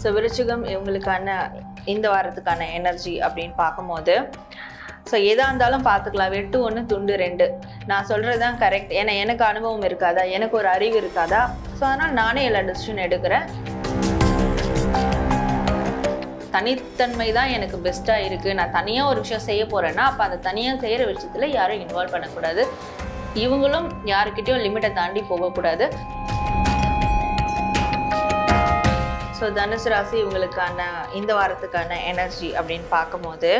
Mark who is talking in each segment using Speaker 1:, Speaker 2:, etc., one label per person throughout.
Speaker 1: So விருச்சிகம் இவங்களுக்கான இந்த வாரத்துக்கான எனர்ஜி அப்படின்னு பார்க்கும்போது ஸோ எதாக இருந்தாலும் பார்த்துக்கலாம். வெட்டு ஒன்று துண்டு ரெண்டு. நான் சொல்கிறது தான் கரெக்ட் ஏன்னா எனக்கு அனுபவம் இருக்காதா? எனக்கு ஒரு அறிவு இருக்காதா? ஸோ அதனால் நானே எல்லா டிசிஷன் எடுக்கிறேன். தனித்தன்மை தான் எனக்கு பெஸ்ட்டாக இருக்குது நான் தனியாக ஒரு விஷயம் செய்ய போகிறேன்னா அப்போ அந்த தனியாக செய்கிற விஷயத்தில் யாரும் இன்வால்வ் பண்ணக்கூடாது. இவங்களும் யாருக்கிட்டேயும் லிமிட்டை தாண்டி போகக்கூடாது. ஸோ தனுசு ராசி இவங்களுக்கான இந்த வாரத்துக்கான எனர்ஜி அப்படின்னு பார்க்கும்போது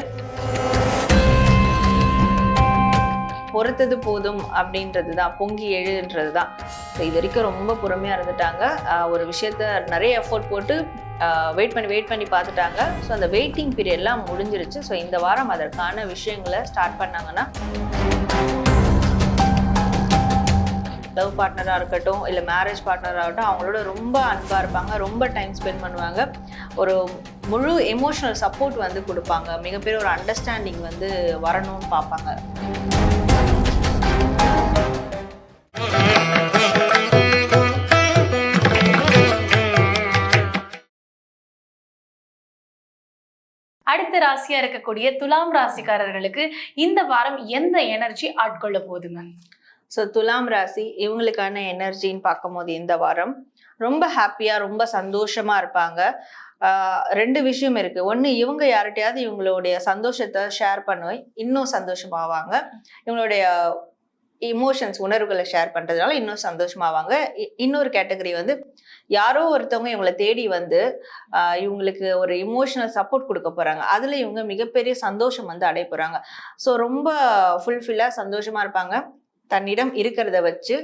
Speaker 1: பொறுத்தது போதும் அப்படின்றது தான் பொங்கி எழுன்றது தான் ஸோ இது வரைக்கும் ரொம்ப பொறுமையாக இருந்துட்டாங்க. ஒரு விஷயத்த நிறைய எஃபோர்ட் போட்டு வெயிட் பண்ணி வெயிட் பண்ணி பார்த்துட்டாங்க. ஸோ அந்த வெயிட்டிங் பீரியட்லாம் முடிஞ்சிருச்சு. ஸோ இந்த வாரம் அதற்கான விஷயங்களை ஸ்டார்ட் பண்ணாங்கன்னா லவ் பார்ட்னராக இருக்கட்டும் இல்லை மேரேஜ் பார்ட்னராக இருக்கட்டும் அவங்களோட ரொம்ப அன்பாக இருப்பாங்க ரொம்ப டைம் ஸ்பெண்ட் பண்ணுவாங்க. ஒரு முழு எமோஷனல் சப்போர்ட் வந்து கொடுப்பாங்க. மிகப்பெரிய ஒரு அண்டர்ஸ்டாண்டிங் வந்து வரணும்னு பார்ப்பாங்க.
Speaker 2: அடுத்த ராசியா இருக்கக்கூடிய துலாம் ராசிக்காரர்களுக்கு இந்த வாரம் எந்த எனர்ஜி ஆட்கொள்ள போகுது மேம்
Speaker 1: ஸோ துலாம் ராசி இவங்களுக்கான எனர்ஜின்னு பார்க்கும்போது இந்த வாரம் ரொம்ப ஹாப்பியாக ரொம்ப சந்தோஷமா இருப்பாங்க. ரெண்டு விஷயம் இருக்கு. ஒன்று இவங்க யார்கிட்டயாவது இவங்களுடைய சந்தோஷத்தை ஷேர் பண்ணுவேன் இன்னும் சந்தோஷமாவாங்க. இவங்களுடைய இமோஷன்ஸ் உணர்வுகளை ஷேர் பண்ணுறதுனால இன்னும் சந்தோஷமாவாங்க. இ- இன்னொரு கேட்டகரி வந்து யாரோ ஒருத்தவங்க இவங்களை தேடி வந்து இவங்களுக்கு ஒரு இமோஷனல் சப்போர்ட் கொடுக்க போகிறாங்க அதில் இவங்க மிகப்பெரிய சந்தோஷம் வந்து அடைய போகிறாங்க ஸோ ரொம்ப ஃபுல்ஃபில்லாக சந்தோஷமாக இருப்பாங்க. தன்னிடம் இருக்கிறத வச்சு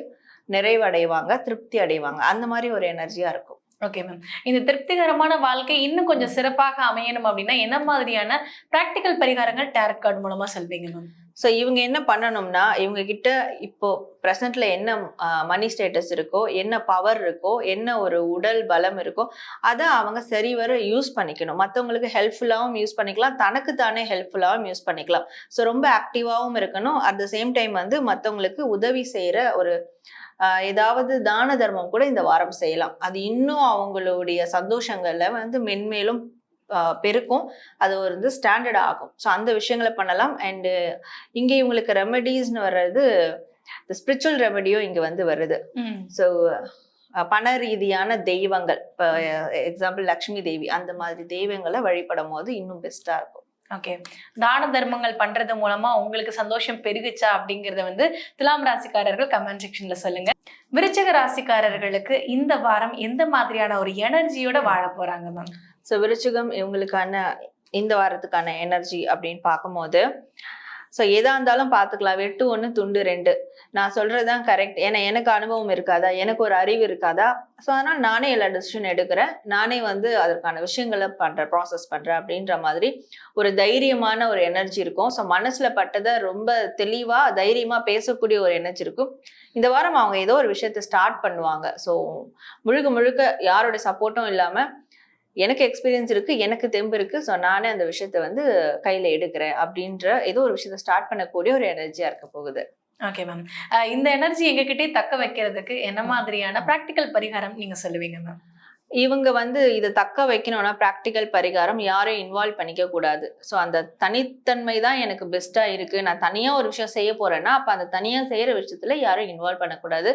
Speaker 1: நிறைவடைவாங்க திருப்தி அடைவாங்க. அந்த மாதிரி ஒரு எனர்ஜியா இருக்கும்.
Speaker 2: ஓகே மேம் இந்த திருப்திகரமான வாழ்க்கை இன்னும் கொஞ்சம் சிறப்பாக அமையணும் அப்படின்னா என்ன மாதிரியான பிராக்டிக்கல் பரிகாரங்கள் டேரட் கார்டு மூலமா சொல்வீங்க மேம்
Speaker 1: ஸோ இவங்க என்ன பண்ணணும்னா இவங்க கிட்ட இப்போ ப்ரெசண்ட்ல என்ன மணி ஸ்டேட்டஸ் இருக்கோ என்ன பவர் இருக்கோ என்ன ஒரு உடல் பலம் இருக்கோ அதை அவங்க சரிவர யூஸ் பண்ணிக்கணும். மற்றவங்களுக்கு ஹெல்ப்ஃபுல்லாகவும் யூஸ் பண்ணிக்கலாம். தனக்கு தானே ஹெல்ப்ஃபுல்லாகவும் யூஸ் பண்ணிக்கலாம். ஸோ ரொம்ப ஆக்டிவாகவும் இருக்கணும். அட் த சேம் டைம் வந்து மற்றவங்களுக்கு உதவி செய்கிற ஒரு ஏதாவது தான தர்மம் கூட இந்த வாரம் செய்யலாம். அது இன்னும் அவங்களுடைய சந்தோஷங்களை வந்து மென்மேலும் பெருக்கும். அது ஒரு வந்து ஸ்டாண்டர்ட் ஆகும். ஸோ அந்த விஷயங்களை பண்ணலாம். அண்டு இங்கே இவங்களுக்கு ரெமெடிஸ்னு வர்றது ஸ்பிரிச்சுவல் ரெமெடியும் இங்கே வந்து வருது. ஸோ பண ரீதியான தெய்வங்கள் இப்போ எக்ஸாம்பிள் லக்ஷ்மி தேவி அந்த மாதிரி தெய்வங்களை வழிபடும் போது இன்னும் பெஸ்ட்டாக இருக்கும்.
Speaker 2: ஓகே தான தர்மங்கள் பண்றது மூலமா உங்களுக்கு சந்தோஷம் பெருகுச்சா அப்படிங்கறத வந்து துலாம் ராசிக்காரர்கள் கமெண்ட் செக்ஷன்ல சொல்லுங்க. விருச்சக ராசிக்காரர்களுக்கு இந்த வாரம் எந்த மாதிரியான ஒரு எனர்ஜியோட வாழ போறாங்க மேம்
Speaker 1: ஸோ விருச்சிகம் இவங்களுக்கான இந்த வாரத்துக்கான எனர்ஜி அப்படின்னு பார்க்கும்போது ஸோ எதாக இருந்தாலும் பார்த்துக்கலாம். வெட்டு ஒன்று துண்டு ரெண்டு. நான் சொல்கிறது தான் கரெக்ட் ஏன்னா எனக்கு அனுபவம் இருக்காதா? எனக்கு ஒரு அறிவு இருக்காதா? ஸோ அதனால் நானே எல்லா டிசிஷன் எடுக்கிறேன். நானே வந்து அதற்கான விஷயங்களை பண்ணுறேன் ப்ராசஸ் பண்ணுறேன் அப்படின்ற மாதிரி ஒரு தைரியமான ஒரு எனர்ஜி இருக்கும். ஸோ மனசில் பட்டதை ரொம்ப தெளிவாக தைரியமாக பேசக்கூடிய ஒரு எனர்ஜி இருக்கும். இந்த வாரம் அவங்க ஏதோ ஒரு விஷயத்தை ஸ்டார்ட் பண்ணுவாங்க. ஸோ முழுக்க முழுக்க யாரோட சப்போர்ட்டும் இல்லாமல் எனக்கு எக்ஸ்பீரியன்ஸ் இருக்கு எனக்கு தெம்பு இருக்கு ஸோ நானே அந்த விஷயத்த வந்து கையில எடுக்கிறேன் அப்படின்ற ஏதோ ஒரு விஷயத்த ஸ்டார்ட் பண்ணக்கூடிய ஒரு எனர்ஜியா இருக்க போகுது.
Speaker 2: ஓகே மேம் இந்த எனர்ஜி எங்ககிட்டயே தக்க வைக்கிறதுக்கு என்ன மாதிரியான பிராக்டிக்கல் பரிகாரம் நீங்க சொல்லுவீங்க மேம்
Speaker 1: இவங்க வந்து இதை தக்க வைக்கணும்னா ப்ராக்டிக்கல் பரிகாரம் யாரையும் இன்வால்வ் பண்ணிக்க கூடாது. ஸோ அந்த தனித்தன்மை தான் எனக்கு பெஸ்டா இருக்கு. நான் தனியா ஒரு விஷயம் செய்ய போறேன்னா அப்ப அந்த தனியா செய்யற விஷயத்துல யாரும் இன்வால்வ் பண்ணக்கூடாது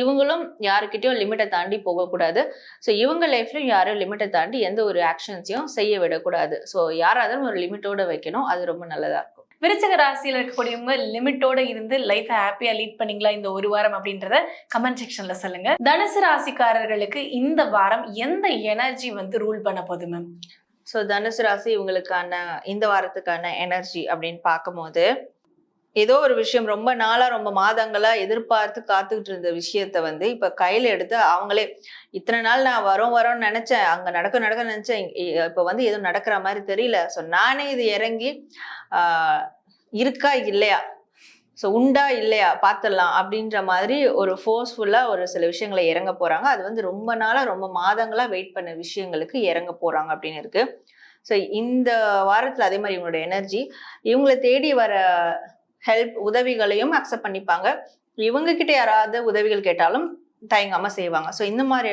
Speaker 1: இவங்களும் யாருக்கிட்டயும் லிமிட்டை தாண்டி போகக்கூடாது. ஸோ இவங்க லைஃப்லயும் யாரும் லிமிட்டை தாண்டி எந்த ஒரு ஆக்ஷன்ஸையும் செய்ய விடக்கூடாது. ஸோ யாராவது ஒரு லிமிட்டோட வைக்கணும். அது ரொம்ப நல்லதா இருக்கும்.
Speaker 2: விருச்சக ராசியில இருக்கக்கூடியவங்க லிமிட்டோட இருந்து லைஃப் ஹாப்பியா லீட் பண்ணீங்களா? இந்த ஒரு வாரம் அப்படின்றத கமெண்ட் செக்ஷன்ல சொல்லுங்க. தனுசு ராசிக்காரர்களுக்கு இந்த வாரம் எந்த எனர்ஜி வந்து ரூல் பண்ண போகுது மேம்
Speaker 1: ஸோ தனுசு ராசி இவங்களுக்கான இந்த வாரத்துக்கான எனர்ஜி அப்படின்னு பார்க்கும்போது ஏதோ ஒரு விஷயம் ரொம்ப நாளா ரொம்ப மாதங்களா எதிர்பார்த்து காத்துக்கிட்டு இருந்த விஷயத்த வந்து இப்ப கையில எடுத்து அவங்களே இத்தனை நாள் நான் வரோம் வரோம்னு நினைச்சேன். அங்க நடக்க நடக்க நினைச்சேன். இ- இப்ப வந்து எதுவும் நடக்கிற மாதிரி தெரியல. ஸோ நானே இது இறங்கி ஆஹ் இருக்கா இல்லையா? ஸோ உண்டா இல்லையா? பார்த்துடலாம் அப்படின்ற மாதிரி ஒரு ஃபோர்ஸ்ஃபுல்லாக ஒரு சில விஷயங்களை இறங்க போறாங்க. அது வந்து ரொம்ப நாளாக ரொம்ப மாதங்களா வெயிட் பண்ண விஷயங்களுக்கு இறங்க போறாங்க அப்படின்னு இருக்கு. ஸோ இந்த வாரத்தில் அதே மாதிரி இவங்களோட எனர்ஜி இவங்களை தேடி வர ஹெல்ப் உதவிகளையும் அக்செப்ட் பண்ணிப்பாங்க. இவங்க கிட்ட யாராவது உதவிகள் கேட்டாலும் தயங்காம செய்வாங்க. ஸோ இந்த மாதிரி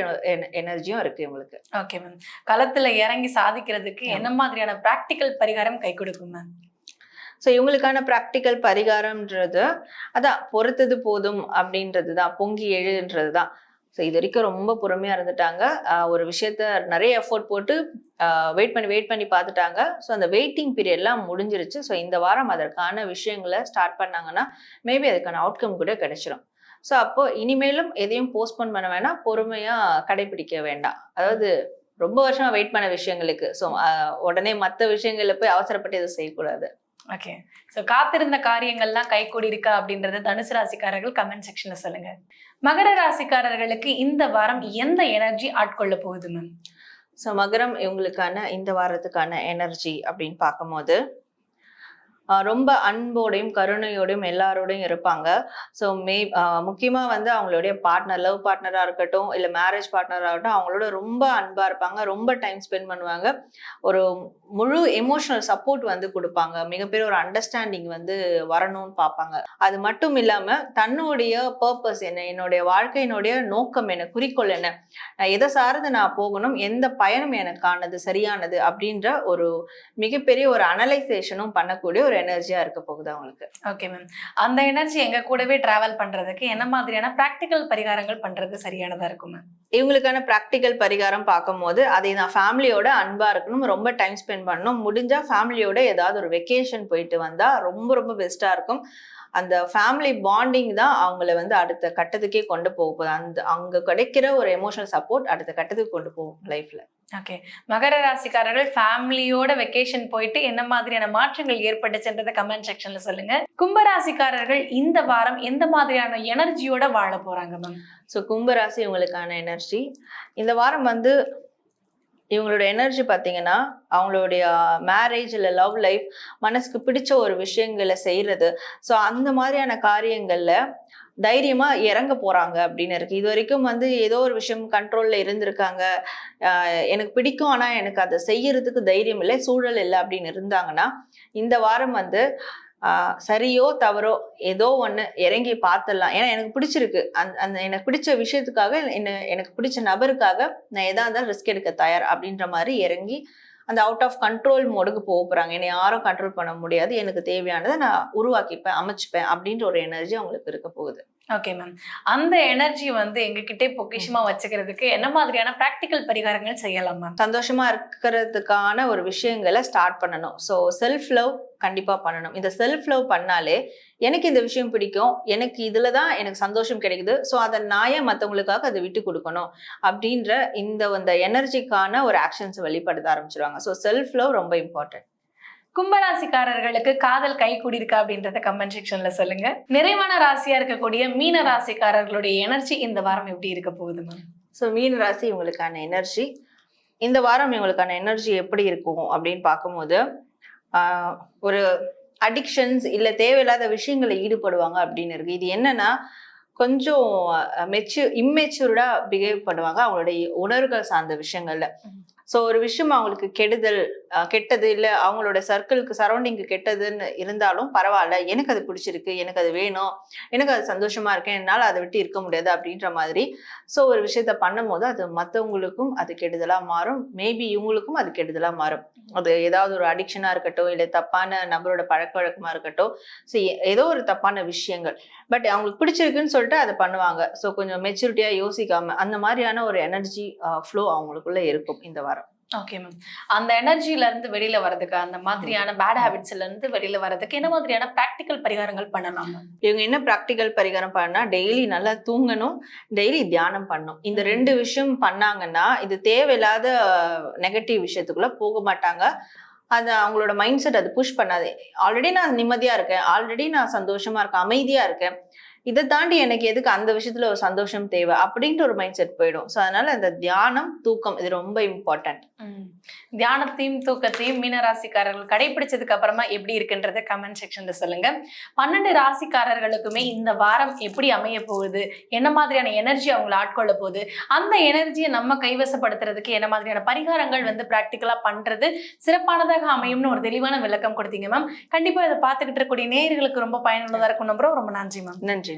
Speaker 1: எனர்ஜியும் இருக்கு இவங்களுக்கு.
Speaker 2: ஓகே மேம் களத்துல இறங்கி சாதிக்கிறதுக்கு. என்ன மாதிரியான பிராக்டிக்கல் பரிகாரம் கை கொடுக்கும் மேம்
Speaker 1: ஸோ இவங்களுக்கான ப்ராக்டிக்கல் பரிகாரம்ன்றது அதான் பொறுத்தது போதும் அப்படின்றது தான் பொங்கி எழுன்றது தான் ஸோ இது வரைக்கும் ரொம்ப பொறுமையா இருந்துட்டாங்க. ஒரு விஷயத்த நிறைய எஃபோர்ட் போட்டு வெயிட் பண்ணி வெயிட் பண்ணி பார்த்துட்டாங்க. ஸோ அந்த வெயிட்டிங் பீரியட்லாம் முடிஞ்சிருச்சு. ஸோ இந்த வாரம் அதற்கான விஷயங்களை ஸ்டார்ட் பண்ணாங்கன்னா மேபி அதுக்கான அவுட்கம் கூட கிடைச்சிரும். ஸோ அப்போ இனிமேலும் எதையும் போஸ்ட்போன் பண்ண வேணாம். பொறுமையாக கடைபிடிக்க வேண்டாம். அதாவது ரொம்ப வருஷமாக வெயிட் பண்ண விஷயங்களுக்கு. ஸோ உடனே மற்ற விஷயங்களில் போய் அவசரப்பட்டு எதுவும் செய்யக்கூடாது.
Speaker 2: ஓகே ஸோ காத்திருந்த காரியங்கள்லாம் கைகூடி இருக்கா அப்படின்றத தனுசு ராசிக்காரர்கள் கமெண்ட் செக்ஷன்ல சொல்லுங்க. மகர ராசிக்காரர்களுக்கு இந்த வாரம் எந்த எனர்ஜி ஆட்கொள்ள போகுது மேம்
Speaker 1: ஸோ மகரம் இவங்களுக்கான இந்த வாரத்துக்கான எனர்ஜி அப்படின்னு பார்க்கும்போது ரொம்ப அன்போடையும் கருணையோடையும் எல்லாரோடையும் இருப்பாங்க. ஸோ மே முக்கியமாக வந்து அவங்களுடைய பார்ட்னர் லவ் பார்ட்னராக இருக்கட்டும் இல்லை மேரேஜ் பார்ட்னராக இருக்கட்டும் அவங்களோட ரொம்ப அன்பாக இருப்பாங்க. ரொம்ப டைம் ஸ்பெண்ட் பண்ணுவாங்க. ஒரு முழு எமோஷனல் சப்போர்ட் வந்து கொடுப்பாங்க. மிகப்பெரிய ஒரு அண்டர்ஸ்டாண்டிங் வந்து வரணும்னு பார்ப்பாங்க. அது மட்டும் இல்லாமல் தன்னுடைய பர்பஸ் என்ன என்னுடைய வாழ்க்கையினுடைய நோக்கம் என்ன குறிக்கோள் என்ன நான் எதை சார்ந்து நான் போகணும் எந்த பயணம் எனக்கானது சரியானது அப்படின்ற ஒரு மிகப்பெரிய ஒரு அனலைசேஷனும் பண்ணக்கூடிய ஒரு எனர்ஜியா இருக்க போகுது அவங்களுக்கு.
Speaker 2: ஓகே மேம் அந்த எனர்ஜி எங்க கூடவே டிராவல் பண்றதுக்கு என்ன மாதிரியான பிராக்டிக்கல் பரிகாரங்கள் பண்றது சரியானதா இருக்கும் மேம்
Speaker 1: இவங்களுக்கான ப்ராக்டிக்கல் பரிகாரம் பார்க்கும்போது அதை நான் ஃபேமிலியோட அன்பா இருக்கணும் ரொம்ப டைம் ஸ்பெண்ட் பண்ணணும். முடிஞ்சா ஃபேமிலியோட ஏதாவது ஒரு வெக்கேஷன் போயிட்டு வந்தா ரொம்ப ரொம்ப பெஸ்டா இருக்கும். அந்த ஃபேமிலி பாண்டிங் தான் அவங்கள வந்து அடுத்த கட்டத்துக்கே கொண்டு போக போகுது. அந்த அங்க கிடைக்கிற ஒரு எமோஷனல் சப்போர்ட் அடுத்த கட்டத்துக்கு கொண்டு போகும் லைஃப்ல
Speaker 2: ஓகே மகர ராசிக்காரர்கள் ஃபேமிலியோட வெக்கேஷன் போயிட்டு என்ன மாதிரியான மாற்றங்கள் ஏற்பட்டுச்சுன்றத கமெண்ட் செக்ஷன்ல சொல்லுங்க. கும்ப ராசிக்காரர்கள் இந்த வாரம் எந்த மாதிரியான எனர்ஜியோட வாழ போறாங்க மேம்
Speaker 1: ஸோ கும்பராசி இவங்களுக்கான எனர்ஜி இந்த வாரம் வந்து இவங்களோட எனர்ஜி பார்த்தீங்கன்னா அவங்களுடைய மேரேஜ் இல்லை லவ் லைஃப் மனசுக்கு பிடிச்ச ஒரு விஷயங்களை செய்யறது. ஸோ அந்த மாதிரியான காரியங்கள்ல தைரியமா இறங்க போறாங்க அப்படின்னு இருக்கு. இது வரைக்கும் வந்து ஏதோ ஒரு விஷயம் கண்ட்ரோல்ல இருந்திருக்காங்க. எனக்கு பிடிக்கும் ஆனா எனக்கு அதை செய்யறதுக்கு தைரியம் இல்லை சூழல் இல்லை அப்படின்னு இருந்தாங்கன்னா இந்த வாரம் வந்து சரியோ தவறோ ஏதோ ஒன்று இறங்கி பார்த்துடலாம். ஏன்னா எனக்கு பிடிச்சிருக்கு. அந்த அந்த எனக்கு பிடிச்ச விஷயத்துக்காக என்ன எனக்கு பிடிச்ச நபருக்காக நான் எதா இருந்தாலும் ரிஸ்க் எடுக்க தயார் அப்படின்ற மாதிரி இறங்கி அந்த அவுட் ஆஃப் கண்ட்ரோல் மோடுக்கு போக போகிறாங்க என்னை யாரும் கண்ட்ரோல் பண்ண முடியாது. எனக்கு தேவையானதை நான் உருவாக்கிப்பேன் அமைச்சுப்பேன் அப்படின்ற ஒரு எனர்ஜி அவங்களுக்கு இருக்க போகுது.
Speaker 2: ஓகே மேம் அந்த எனர்ஜி வந்து எங்ககிட்டே பொக்கிஷமா வச்சுக்கிறதுக்கு என்ன மாதிரியான பிராக்டிக்கல் பரிகாரங்கள் செய்யலாம் மேம்
Speaker 1: சந்தோஷமா இருக்கிறதுக்கான ஒரு விஷயங்களை ஸ்டார்ட் பண்ணணும். ஸோ செல்ஃப் லவ் கண்டிப்பா பண்ணணும். இந்த செல்ஃப் லவ் பண்ணாலே எனக்கு இந்த விஷயம் பிடிக்கும். எனக்கு இதுல தான் எனக்கு சந்தோஷம் கிடைக்குது. ஸோ அதை நான் ஏன் மற்றவங்களுக்காக அதை விட்டு கொடுக்கணும். அப்படின்ற இந்த அந்த எனர்ஜிக்கான ஒரு ஆக்ஷன்ஸ் வெளிப்படுத்த ஆரம்பிச்சிருவாங்க. ஸோ செல்ஃப் லவ் ரொம்ப இம்பார்ட்டன்ட்
Speaker 2: கும்பராசிக்காரர்களுக்கு காதல் கை கூடியிருக்கா அப்படின்றத கமெண்ட் செக்ஷன்ல சொல்லுங்க. நிறைவான ராசியா இருக்கக்கூடிய மீன ராசிக்காரர்களுடைய எனர்ஜி இந்த வாரம் எப்படி இருக்க போகுது மேம்
Speaker 1: ஸோ மீன ராசி இவங்களுக்கான எனர்ஜி இந்த வாரம் இவங்களுக்கான எனர்ஜி எப்படி இருக்கும் அப்படின்னு பார்க்கும்போது ஒரு அடிக்ஷன்ஸ் இல்லை தேவையில்லாத விஷயங்களை ஈடுபடுவாங்க அப்படின்னு இருக்கு. இது என்னன்னா கொஞ்சம் மெச்சு இம்மெச்சூர்டா பிஹேவ் பண்ணுவாங்க. அவங்களுடைய உணர்வுகள் சார்ந்த விஷயங்கள்ல. ஸோ ஒரு விஷயம் அவங்களுக்கு கெடுதல் கெட்டது இல்லை அவங்களோட சர்க்கிளுக்கு சரௌண்டிங்க்கு கெட்டதுன்னு இருந்தாலும் பரவாயில்ல எனக்கு அது பிடிச்சிருக்கு எனக்கு அது வேணும் எனக்கு அது சந்தோஷமா இருக்கேன் என்னால் அதை விட்டு இருக்க முடியாது அப்படின்ற மாதிரி. ஸோ ஒரு விஷயத்த பண்ணும்போது அது மற்றவங்களுக்கும் அது கெடுதலாக மாறும். மேபி இவங்களுக்கும் அது கெடுதலாக மாறும். அது ஏதாவது ஒரு அடிக்ஷனாக இருக்கட்டும் இல்லை தப்பான நபரோட பழக்க வழக்கமாக இருக்கட்டும் ஸோ ஏதோ ஒரு தப்பான விஷயங்கள். பட் அவங்களுக்கு பிடிச்சிருக்குன்னு சொல்லிட்டு அதை பண்ணுவாங்க. ஸோ கொஞ்சம் மெச்சூரிட்டியாக யோசிக்காமல் அந்த மாதிரியான ஒரு எனர்ஜி ஃப்ளோ அவங்களுக்குள்ளே இருக்கும் இந்த வாரம்.
Speaker 2: ஓகே மேம் அந்த எனர்ஜில இருந்து வெளியில வர்றதுக்கு அந்த மாதிரியான பேட் ஹேபிட்ஸ்ல இருந்து வெளியில வர்றதுக்கு என்ன மாதிரியான பிராக்டிக்கல் பரிகாரங்கள் பண்ணலாம்
Speaker 1: இவங்க என்ன ப்ராக்டிக்கல் பரிகாரம் பண்ணா டெய்லி நல்லா தூங்கணும் டெய்லி தியானம் பண்ணணும் இந்த ரெண்டு விஷயம் பண்ணாங்கன்னா இது தேவையில்லாத நெகட்டிவ் விஷயத்துக்குள்ள போக மாட்டாங்க. அது அவங்களோட மைண்ட் செட் அது புஷ் பண்ணாது. ஆல்ரெடி நான் நிம்மதியா இருக்கேன். ஆல்ரெடி நான் சந்தோஷமா இருக்கேன். அமைதியா இருக்கேன். இதை தாண்டி எனக்கு எதுக்கு அந்த விஷயத்துல ஒரு சந்தோஷம் தேவை அப்படின்ட்டு ஒரு மைண்ட் செட் போயிடும். ஸோ அதனால இந்த தியானம் தூக்கம் இது ரொம்ப இம்பார்ட்டன்ட்.
Speaker 2: தியானத்தையும் தூக்கத்தையும் மீன ராசிக்காரர்கள் கடைபிடிச்சதுக்கு அப்புறமா எப்படி இருக்குன்றத கமெண்ட் செக்ஷன்ல சொல்லுங்க. பன்னெண்டு ராசிக்காரர்களுக்குமே இந்த வாரம் எப்படி அமைய போகுது? என்ன மாதிரியான எனர்ஜி அவங்களை ஆட்கொள்ள போகுது? அந்த எனர்ஜியை நம்ம கைவசப்படுத்துறதுக்கு என்ன மாதிரியான பரிகாரங்கள் வந்து பிராக்டிக்கலா பண்றது சிறப்பானதாக அமையும்னு ஒரு தெளிவான விளக்கம் கொடுத்தீங்க மேம் கண்டிப்பா இதை பார்த்துக்கிட்டு இருக்கக்கூடிய நேயர்களுக்கு ரொம்ப பயனுள்ளதா இருக்கும் நம்புறோம். ரொம்ப நன்றி மேம்
Speaker 1: நன்றி.